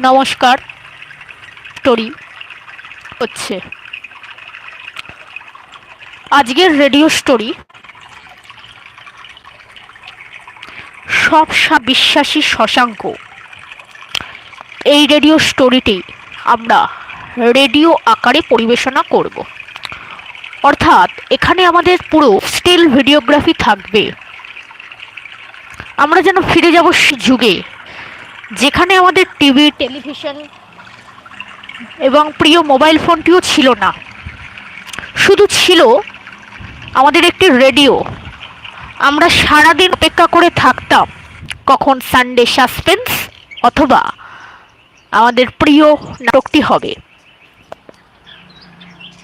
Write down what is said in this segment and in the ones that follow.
নমস্কার স্টোরি হচ্ছে। আজকের রেডিও স্টোরি সব বিশ্বাসী শশাঙ্ক। এই রেডিও স্টোরিটি আমরা রেডিও আকারে পরিবেশনা করব। অর্থাৎ এখানে আমাদের পুরো স্টিল ভিডিওগ্রাফি থাকবে। আমরা যেন ফিরে যাব যুগে। যেখানে আমাদের টিভি, টেলিভিশন এবং প্রিয় মোবাইল ফোনটিও ছিল না। শুধু ছিল আমাদের একটি রেডিও। আমরা সারাদিন অপেক্ষা করে থাকতাম কখন সানডে সাসপেন্স অথবা আমাদের প্রিয় নাটকটি হবে।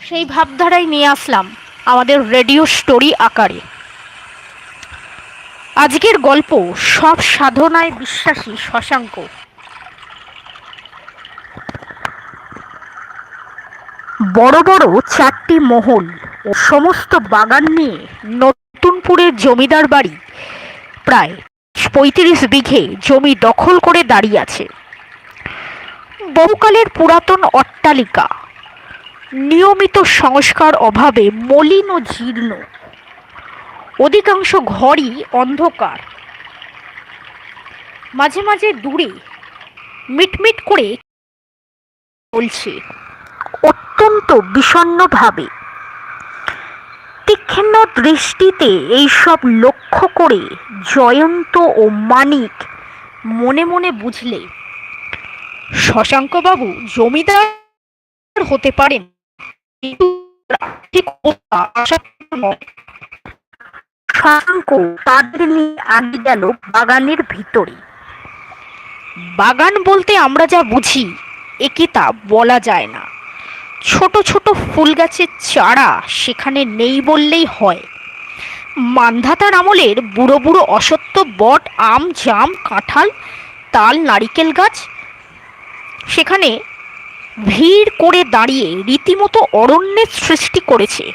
সেই ভাবধারায় নিয়ে আসলাম আমাদের রেডিও স্টোরি আকারে। আজকের গল্প সব সাধনায় বিশ্বাসী শশাঙ্ক। বড় বড় চারটি মহল ও সমস্ত বাগান নিয়ে নতুনপুরের জমিদার বাড়ি। প্রায় পঁয়ত্রিশ বিঘে জমি দখল করে দাঁড়িয়ে আছে। বহুকালের পুরাতন অট্টালিকা। নিয়মিত সংস্কার অভাবে মলিন ও জীর্ণ। অধিকাংশ ঘরই অন্ধকার। মাঝে মাঝে দূরে মিটমিট করে চলছে। অত্যন্ত বিষণ্ণভাবে তীক্ষ্ণ দৃষ্টিতে এইসব লক্ষ্য করে জয়ন্ত ও মানিক মনে মনে বুঝলে, শশাঙ্কবাবু জমিদার হতে পারেন, কিন্তু শশাঙ্ক তাদের নিয়ে আগে গেল বাগানের ভিতরে। বাগান বলতে আমরা যা বুঝি একে তা বলা যায় না। ছোট ছোট ফুল গাছের চারা সেখানে নেই বললেই হয়। মান্ধাতার আমলের বুড়ো বুড়ো অসত্য বট, আম, জাম, কাঁঠাল, তাল, নারিকেল গাছ সেখানে ভিড় করে দাঁড়িয়ে রীতিমতো অরণ্যের সৃষ্টি করেছে।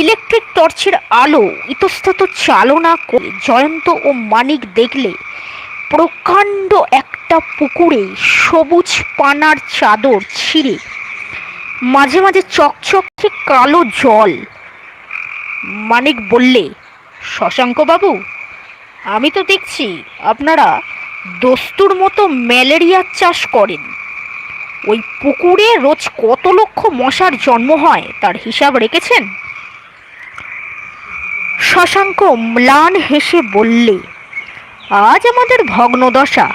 ইলেকট্রিক টর্চের আলো ইতস্তত চালনা করে জয়ন্ত ও মানিক দেখলে প্রকাণ্ড একটা পুকুরে সবুজ পানার চাদর ছিঁড়ে মাঝে মাঝে চকচকে কালো জল। মানিক বললে শশাঙ্কবাবু আমি তো দেখছি আপনারা দস্তুর মতো ম্যালেরিয়ার চাষ করেন। ওই পুকুরে রোজ কত লক্ষ মশার জন্ম হয় তার হিসাব রেখেছেন? শশাঙ্ক ম্লান হেসে বললে, আজ আমাদের ভগ্নদশা।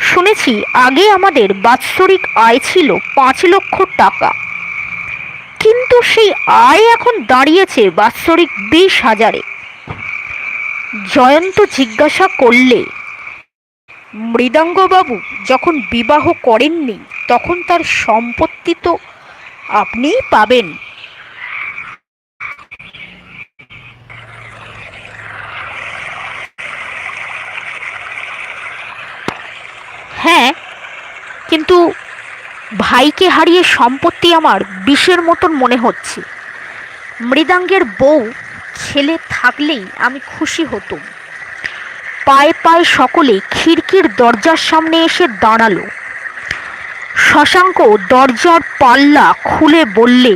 শুনেছি আগে আমাদের বাৎসরিক আয় ছিল পাঁচ লক্ষ টাকা। কিন্তু সেই আয় এখন দাঁড়িয়েছে বাৎসরিক বিশ হাজারে। জয়ন্ত জিজ্ঞাসা করলে, মৃদাঙ্গবাবু, যখন বিবাহ করেননি, তখন তার সম্পত্তি তো আপনিই পাবেন হ্যাঁ কিন্তু ভাইকে হারিয়ে সম্পত্তি আমার বিষের মতন মনে হচ্ছে। মৃদাঙ্গের বউ ছেলে থাকলেই আমি খুশি হতুম। পায়ে পায়ে সকলে খিড়কির দরজার সামনে এসে দাঁড়াল। শশাঙ্ক দরজার পাল্লা খুলে বললে,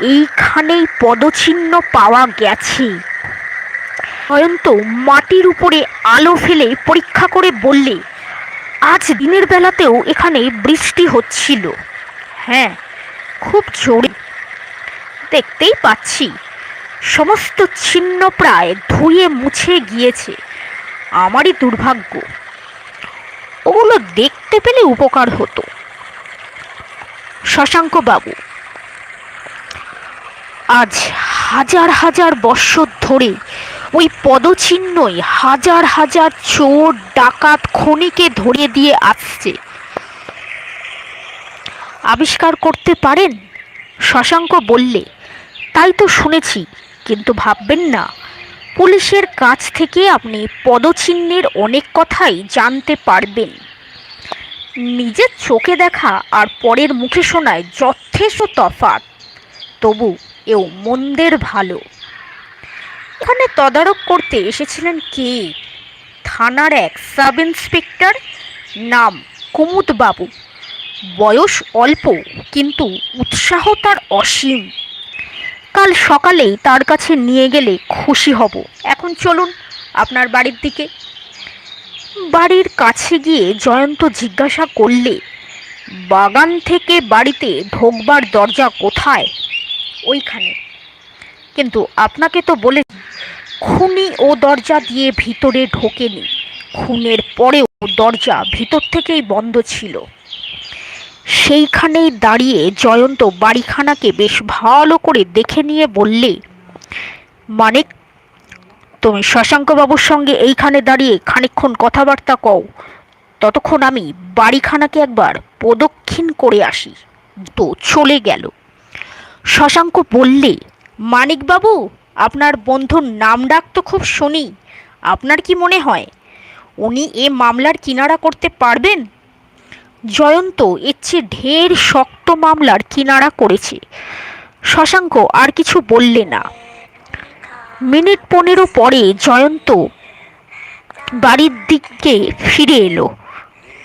এইখানেই পদচিহ্ন পাওয়া গেছে। জয়ন্ত মাটির উপরে আলো ফেলে পরীক্ষা করে বললে আজ দিনের বেলাতেও এখানে বৃষ্টি হচ্ছিল। হ্যাঁ খুব জোরে। দেখতেই পাচ্ছি, সমস্ত ছিন্ন প্রায় ধুয়ে মুছে গিয়েছে। আমারই দুর্ভাগ্য। ওগুলো দেখতে পেলে উপকার হতো। শশাঙ্ক বাবু আজ হাজার হাজার বৎসর ধরে ওই পদচিহ্নই হাজার হাজার চোর, ডাকাত, খনিকে ধরে দিয়ে আসছে। আবিষ্কার করতে পারেন? শশাঙ্ক বললে, তাই তো শুনেছি, কিন্তু ভাববেন না। পুলিশের কাছ থেকে আপনি পদচিহ্নের অনেক কথাই জানতে পারবেন। নিজের চোখে দেখা আর পরের মুখে শোনায় যথেষ্ট তফাৎ। তবু এও মন্দের ভালো। এখানে তদারক করতে এসেছিলেন কে? থানার এক সাব ইন্সপেক্টর নাম কুমুদ বাবু বয়স অল্প, কিন্তু উৎসাহ তার অসীম। কাল সকালেই তার কাছে নিয়ে গেলে খুশি হব। এখন চলুন আপনার বাড়ির দিকে। বাড়ির কাছে গিয়ে জয়ন্ত জিজ্ঞাসা করলে, বাগান থেকে বাড়িতে ঢোকবার দরজা কোথায়? ওইখানে। কিন্তু আপনাকে তো বলে খুনি ও দরজা দিয়ে ভিতরে ঢোকেনি। খুনের পরেও দরজা ভিতর থেকেই বন্ধ ছিল। সেইখানেই দাঁড়িয়ে জয়ন্ত বাড়িখানাকে বেশ ভালো করে দেখে নিয়ে বললে মানে তুমি শশাঙ্কবাবুর সঙ্গে এইখানে দাঁড়িয়ে খানিকক্ষণ কথাবার্তা কও। ততক্ষণ আমি বাড়িখানাকে একবার প্রদক্ষিণ করে আসি। তো চলে গেল। শশাঙ্ক বললে মানিকবাবু, আপনার বন্ধুর নাম ডাক তো খুব শুনি। আপনার কি মনে হয়, উনি এ মামলার কিনারা করতে পারবেন? জয়ন্ত এর চেয়ে ঢের শক্ত মামলার কিনারা করেছে। শশাঙ্ক আর কিছু বললে না। মিনিট পনেরো পরে জয়ন্ত বাড়ির দিকে ফিরে এলো।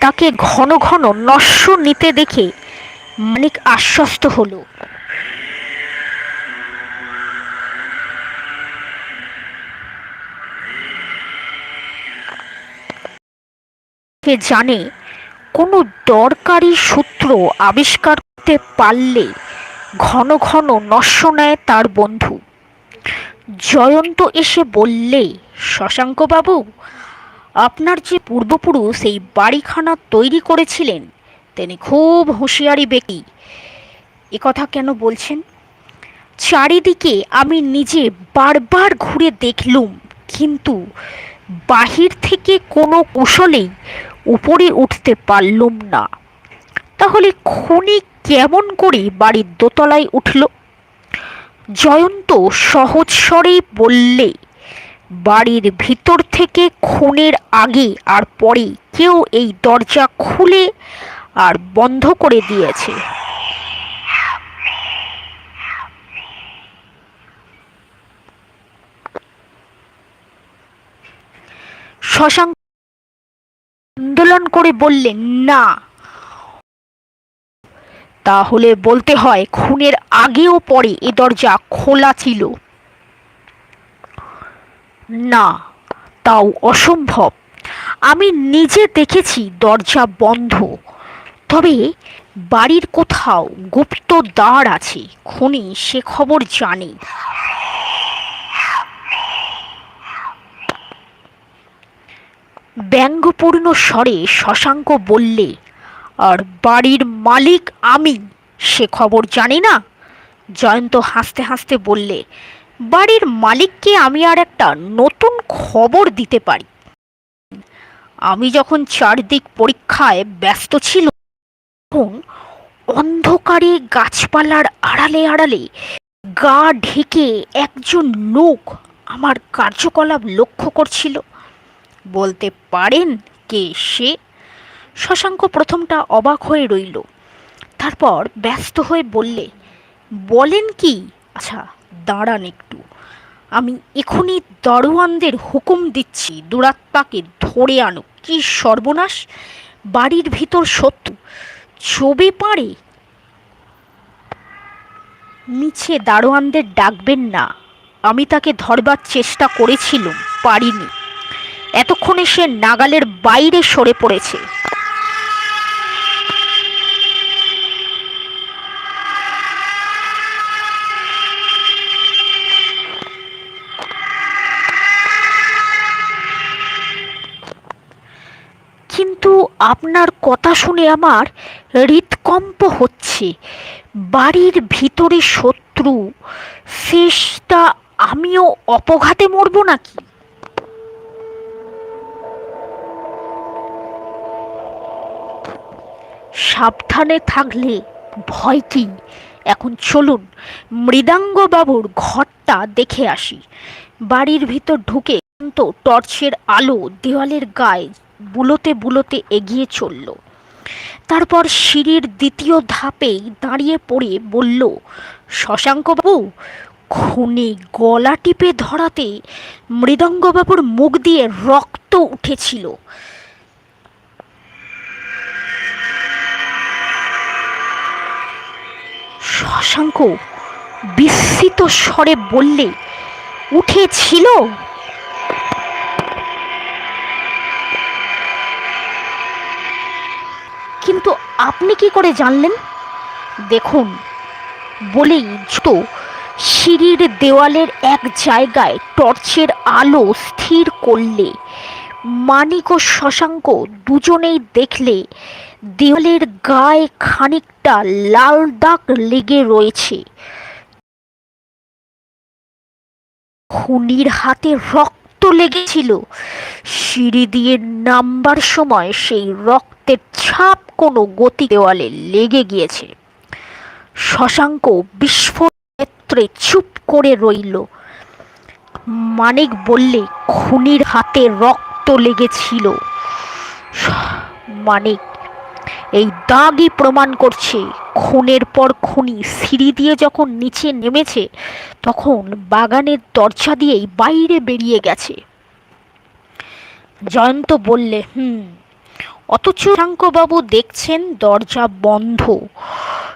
তাকে ঘন ঘন নস্য নিতে দেখে মানিক আশ্বস্ত হলো। কে জানে? কোনো দরকারি সূত্র আবিষ্কার করতে পারলে ঘন ঘন নস্য নেয় তার বন্ধু। জয়ন্ত এসে বললে, শশাঙ্কবাবু, আপনার যে পূর্বপুরুষ এই বাড়িখানা তৈরি করেছিলেন, তিনি খুব হুঁশিয়ারি ব্যক্তি। কথা কেন বলছেন? চারিদিকে আমি নিজে বারবার ঘুরে দেখলুম, কিন্তু বাহির থেকে কোনো কুশলেই উপরে উঠতে পারলুম না। তাহলে খনি কেমন করে বাড়ির দোতলায় উঠল? জয়ন্ত সহজ স্বরেই বললে, বাড়ির ভিতর থেকে খুনের আগে আর পরে কেউ এই দরজা খুলে আর বন্ধ করে দিয়েছে। শশাঙ্ক আন্দোলন করে বললেন, না। তাহলে বলতে হয়, খুনের আগেও পরে এ দরজা খোলা ছিল। না, তাও অসম্ভব। আমি নিজে দেখেছি দরজা বন্ধ। তবে বাড়ির কোথাও গুপ্ত দ্বার আছে, খুনি সে খবর জানে। ব্যঙ্গপূর্ণ স্বরে শশাঙ্ক বললে, আর বাড়ির মালিক আমি, সে খবর জানি না? জয়ন্ত হাসতে হাসতে বললে, বাড়ির মালিককে আমি আর একটা নতুন খবর দিতে পারি। আমি যখন চারদিক পরীক্ষায় ব্যস্ত ছিল অন্ধকারে গাছপালার আড়ালে আড়ালে গা ঢেকে একজন লোক আমার কার্যকলাপ লক্ষ্য করছিল। বলতে পারেন কে সে? শশাঙ্ক প্রথমটা অবাক হয়ে রইল। তারপর ব্যস্ত হয়ে বললে, বলেন কি? আচ্ছা দাঁড়ান একটু। আমি এখনই দারোয়ানদের হুকুম দিচ্ছি, দুরাত্মাকে ধরে আনো। কি সর্বনাশ? বাড়ির ভিতর সত্য চবে পারে মিছে দারোয়ানদের ডাকবেন না। আমি তাকে ধরবার চেষ্টা করেছিলাম, পারিনি। এতক্ষণে সে নাগালের বাইরে সরে পড়েছে। কিন্তু আপনার কথা শুনে আমার হৃৎকম্প হচ্ছে। বাড়ির ভিতরে শত্রু শেষটা আমিও অপঘাতে মরবো নাকি? সাবধানে থাকলে ভয় কি? এখন চলুন, মৃদাঙ্গবাবুর ঘরটা দেখে আসি। বাড়ির ভিতর ঢুকে তো টর্চের আলো দেওয়ালের গায়ে বুলোতে বুলোতে এগিয়ে চলল। তারপর সিঁড়ির দ্বিতীয় ধাপেই দাঁড়িয়ে পড়ে বলল, শশাঙ্কবাবু, খুনে গলা টিপে ধরাতে মৃদঙ্গবাবুর মুখ দিয়ে রক্ত উঠেছিল। শশাঙ্ক বিস্মিত স্বরে বললে, উঠেছিল? কিন্তু আপনি কি করে জানলেন? দেখুন বলেই তো সিঁড়ির দেওয়ালের এক জায়গায় টর্চের আলো স্থির করলে, মানিক ও শশাঙ্ক দুজনেই দেখলে দেওয়ালের গায়ে খানিকটা লাল দাগ লেগে রয়েছে। খুনির হাতে রক্ত লেগেছিল। সিঁড়ি দিয়ে নামবার সময় সেই রক্তের ছাপ কোনো গতি দেওয়ালে লেগে গিয়েছে। শশাঙ্ক বিস্ফোরণে চুপ করে রইল। মানিক বললে, খুনির হাতে রক্ত লেগেছিল। মানিক এই দাগই প্রমাণ করছে। খুনের পর খুনি সিঁড়ি দিয়ে যখন নিচে নেমেছে, তখন বাগানের দরজা দিয়েই বাইরে বেরিয়ে গেছে। জয়ন্ত বললে, হুম, অথচ বাবু দেখছেন দরজা বন্ধ।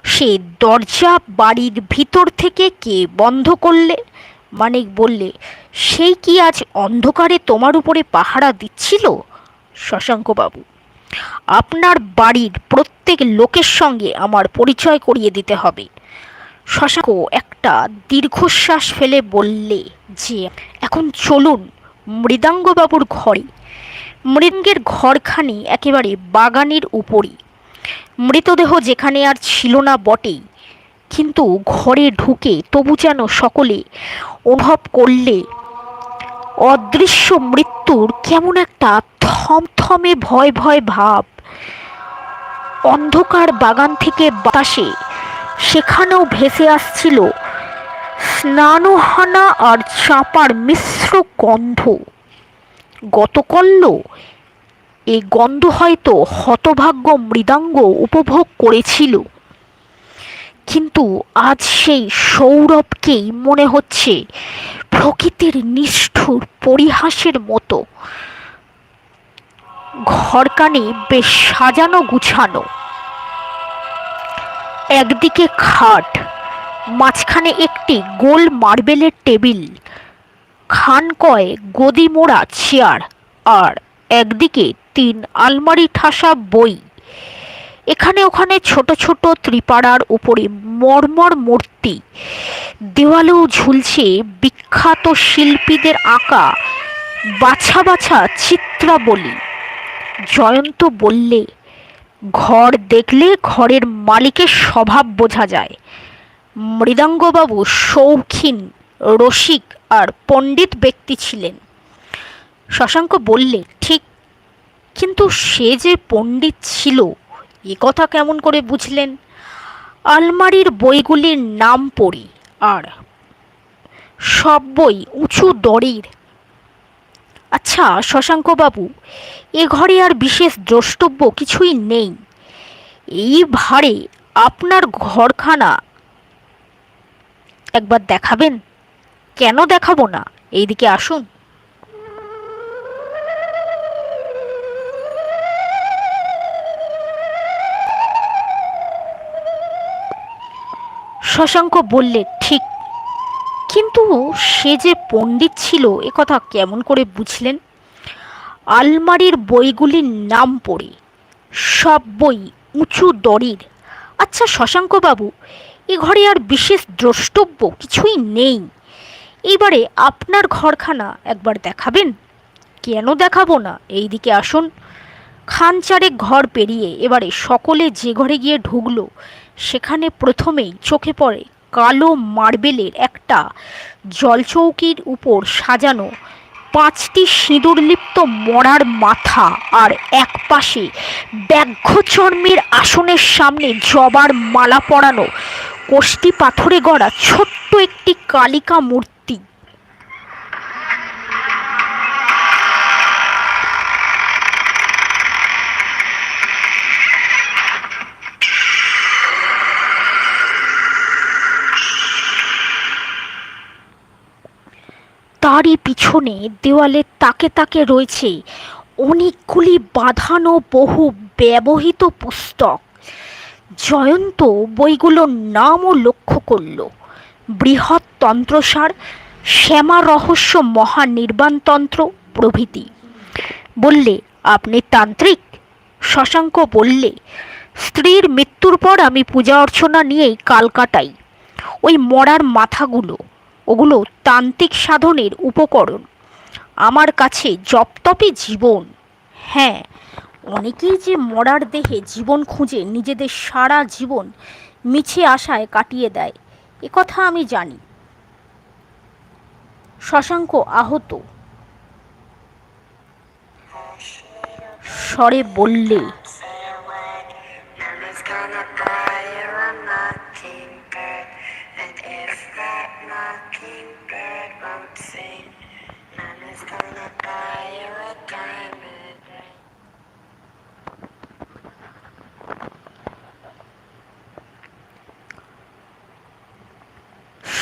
সে দরজা বাড়ির ভিতর থেকে কে বন্ধ করলে? মানিক বললে, সেই কি আজ অন্ধকারে তোমার উপরে পাহারা দিচ্ছিল? শশাঙ্কবাবু আপনার বাড়ির প্রত্যেক লোকের সঙ্গে আমার পরিচয় করিয়ে দিতে হবে। শশাঙ্ক একটা দীর্ঘশ্বাস ফেলে বললে যে, এখন চলুন মৃদাঙ্গবাবুর ঘরে। মৃদঙ্গের ঘরখানি একেবারে বাগানের উপরই। মৃতদেহ যেখানে আর ছিল না বটেই, কিন্তু ঘরে ঢুকে তবু যেন সকলে অনুভব করলে, অদৃশ্য মৃত্যুর কেমন একটা থমথমে ভয় ভয় ভাব। অন্ধকার বাগান থেকে বাতাসে সেখানেও ভেসে আসছিল স্নানহানা আর চাপার মিশ্র গন্ধ। গতকল্য এই গন্ধ হয়তো হতভাগ্য মৃদাঙ্গ উপভোগ করেছিল। কিন্তু আজ সেই সৌরভকেই মনে হচ্ছে প্রকৃতির নিষ্ঠুর পরিহাসের মতো। ঘরকানে বেশ সাজানো গুছানো। একদিকে খাট, মাঝখানে একটি গোল মার্বেলের টেবিল, খান কয় গদি মোড়া চেয়ার, আর একদিকে তিন আলমারি ঠাসা বই। এখানে ওখানে ছোট ছোট ত্রিপাড়ার উপরে মর্মর মূর্তি। দেওয়ালেও ঝুলছে বিখ্যাত শিল্পীদের আঁকা বাছা বাছা চিত্রাবলী। জয়ন্ত বললে, ঘর দেখলে ঘরের মালিকের স্বভাব বোঝা যায়। মৃদাঙ্গবাবু শৌখিন, রসিক আর পণ্ডিত ব্যক্তি ছিলেন। শশাঙ্ক বললে, ঠিক, কিন্তু সে যে পণ্ডিত ছিল, এ কথা কেমন করে বুঝলেন? আলমারির বইগুলির নাম পড়ি আর সব বই উঁচু দড়ির আচ্ছা শশাঙ্কবাবু, এ ঘরে আর বিশেষ দ্রষ্টব্য কিছুই নেই। এই ভারে আপনার ঘরখানা। একবার দেখাবেন? কেন দেখাবো না? এইদিকে আসুন। শশাঙ্ক বললে, ঠিক কিন্তু সে যে পণ্ডিত ছিল, এ কথা কেমন করে বুঝলেন? আলমারির বইগুলির নাম পড়ে, সব বই উঁচু দড়ির। আচ্ছা শশাঙ্কবাবু, এ ঘরে আর বিশেষ দ্রষ্টব্য কিছুই নেই। এবারে আপনার ঘরখানা একবার দেখাবেন? কেন দেখাবো না? এই দিকে আসুন। খান চারেক ঘর পেরিয়ে এবারে সকলে যে ঘরে গিয়ে ঢুকলো, সেখানে প্রথমেই চোখে পড়ে কালো মার্বেলের একটা জলচৌকির উপর সাজানো পাঁচটি সিঁদুরলিপ্ত মরার মাথা আর এক পাশে ব্যাঘ্র চর্মের আসনের সামনে জবার মালা পরানো কষ্টি পাথরে গড়া ছোট্ট একটি কালিকা মূর্তি তারই পিছনে দেওয়ালে তাকে তাকে রয়েছে অনেকগুলি বাঁধানো বহু ব্যবহৃত পুস্তক। জয়ন্ত বইগুলোর নামও লক্ষ্য করল। বৃহৎ তন্ত্রসার, শ্যামা রহস্য মহানির্বাণতন্ত্র প্রভৃতি। বললে, আপনি তান্ত্রিক? শশাঙ্ক বললে, স্ত্রীর মৃত্যুর পর আমি পূজা অর্চনা নিয়েই কাল কাটাই। ওই মরার মাথাগুলো ওগুলো তান্ত্রিক সাধনের উপকরণ। আমার কাছে জপতপই জীবন। হ্যাঁ অনেকেই যে মরার দেহে জীবন খুঁজে নিজেদের সারা জীবন মিছে আশায় কাটিয়ে দেয়, এ কথা আমি জানি। শশাঙ্ক আহত। স্বরে বললে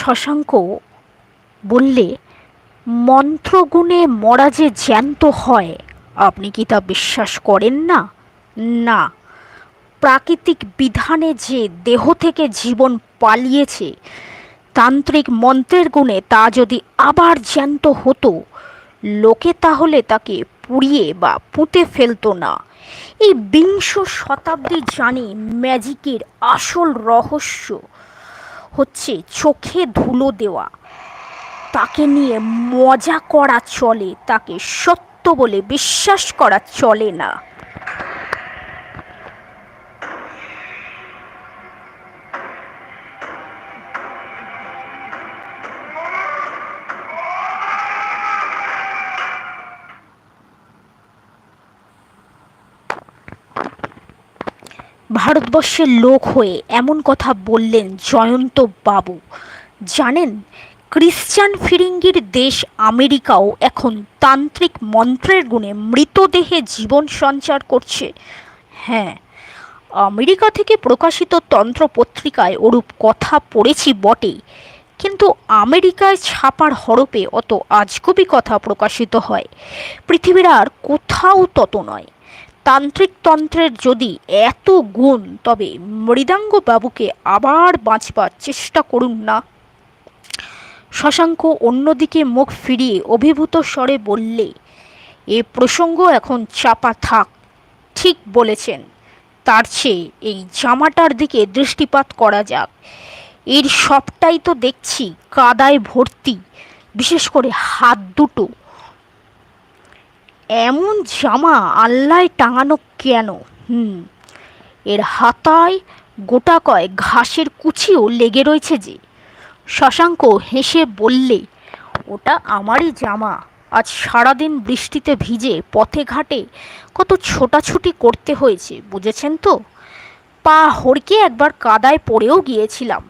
শশাঙ্ক বললে, মন্ত্রগুণে মরা যে জ্যান্ত হয়, আপনি কি তা বিশ্বাস করেন না? না। প্রাকৃতিক বিধানে যে দেহ থেকে জীবন পালিয়েছে, তান্ত্রিক মন্ত্রের গুণে তা যদি আবার জ্যান্ত হতো, লোকে তাহলে তাকে পুড়িয়ে বা পুঁতে ফেলতো না। এই বিংশ শতাব্দী জানে ম্যাজিকের আসল রহস্য হচ্ছে চোখে ধুলো দেওয়া। তাকে নিয়ে মজা করা চলে, তাকে সত্য বলে বিশ্বাস করা চলে না। ভারতবর্ষের লোক হয়ে এমন কথা বললেন জয়ন্ত বাবু। জানেন, ক্রিশ্চান ফিরিঙ্গির দেশ আমেরিকাও এখন তান্ত্রিক মন্ত্রের গুণে মৃতদেহে জীবন সঞ্চার করছে। হ্যাঁ আমেরিকা থেকে প্রকাশিত তন্ত্র পত্রিকায় ওরূপ কথা পড়েছি বটে কিন্তু আমেরিকায় ছাপার হরপে অত আজগুবি কথা প্রকাশিত হয়। পৃথিবীর আর কোথাও তত নয়। তান্ত্রিক তন্ত্রের যদি এত গুণ, তবে মৃদাঙ্গ বাবুকে আবার বাঁচবার চেষ্টা করুন না। শশাঙ্ক অন্যদিকে মুখ ফিরিয়ে অভিভূত স্বরে বললে, এ প্রসঙ্গ এখন চাপা থাক। ঠিক বলেছেন। তার চেয়ে এই জামাটার দিকে দৃষ্টিপাত করা যাক। এর সবটাই তো দেখছি কাদায় ভর্তি, বিশেষ করে হাত দুটো। এমন জামা আল্লায় টাঙানো কেন? হুম, এর হাতায় গোটা কয় ঘাসের কুচিও লেগে রয়েছে যে। শশাঙ্ক হেসে বললে, ওটা আমারই জামা। আজ সারাদিন বৃষ্টিতে ভিজে পথে ঘাটে কত ছোটাছুটি করতে হয়েছে, বুঝেছেন তো? পা হড়কে একবার কাদায় পড়েও গিয়েছিলাম।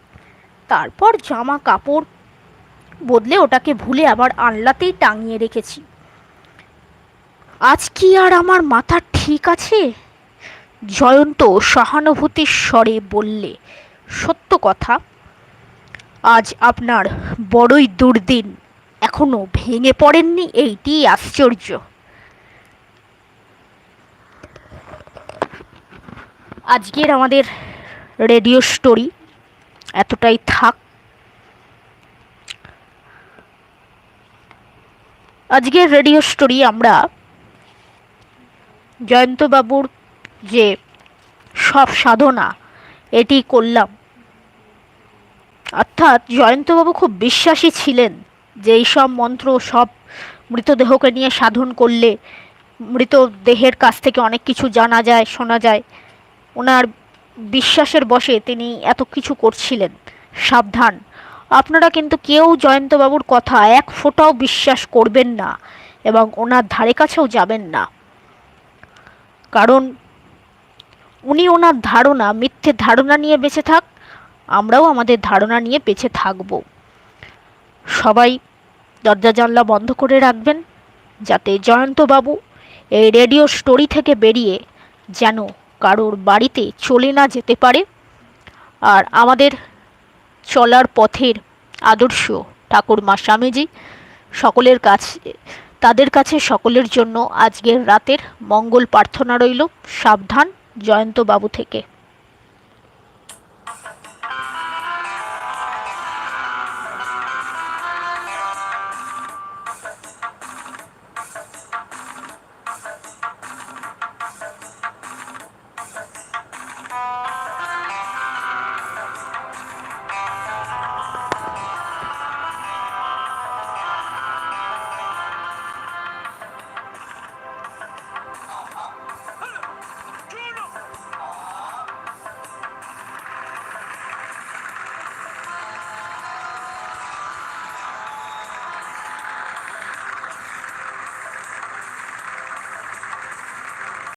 তারপর জামা কাপড় বদলে ওটাকে ভুলে আবার আনলাতেই টাঙিয়ে রেখেছি। আজ কি আর আমার মাথা ঠিক আছে? জয়ন্ত সহানুভূতির স্বরে বললে, সত্য কথা, আজ আপনার বড়ই দুর্দিন, এখনও ভেঙে পড়েননি এইটি আশ্চর্য। আজকের আমাদের রেডিও স্টোরি এতটাই থাক। আজকের রেডিও স্টোরি আমরা জয়ন্তবাবুর যে সব সাধনা, এটি করলাম। অর্থাৎ জয়ন্তবাবু খুব বিশ্বাসী ছিলেন যে এই সব মন্ত্র, সব মৃতদেহকে নিয়ে সাধন করলে মৃতদেহের কাছ থেকে অনেক কিছু জানা যায়, শোনা যায়। ওনার বিশ্বাসের বশে তিনি এত কিছু করছিলেন। সাবধান। আপনারা কিন্তু কেউ জয়ন্তবাবুর কথা এক ফোঁটাও বিশ্বাস করবেন না এবং ওনার ধারে কাছেও যাবেন না। কারণ উনি ওনার ধারণা, মিথ্যে ধারণা নিয়ে বেঁচে থাক, আমরাও আমাদের ধারণা নিয়ে বেঁচে থাকব। সবাই দরজা জানলা বন্ধ করে রাখবেন, যাতে জয়ন্তবাবু এই রেডিও স্টোরি থেকে বেরিয়ে যেন কারোর বাড়িতে চলে না যেতে পারে আর আমাদের চলার পথের আদর্শ ঠাকুরমা স্বামীজি সকলের কাছে তাদের কাছে সকলের জন্য আজকের রাতের মঙ্গল প্রার্থনা রইল। সাবধান জয়ন্তবাবু থেকে।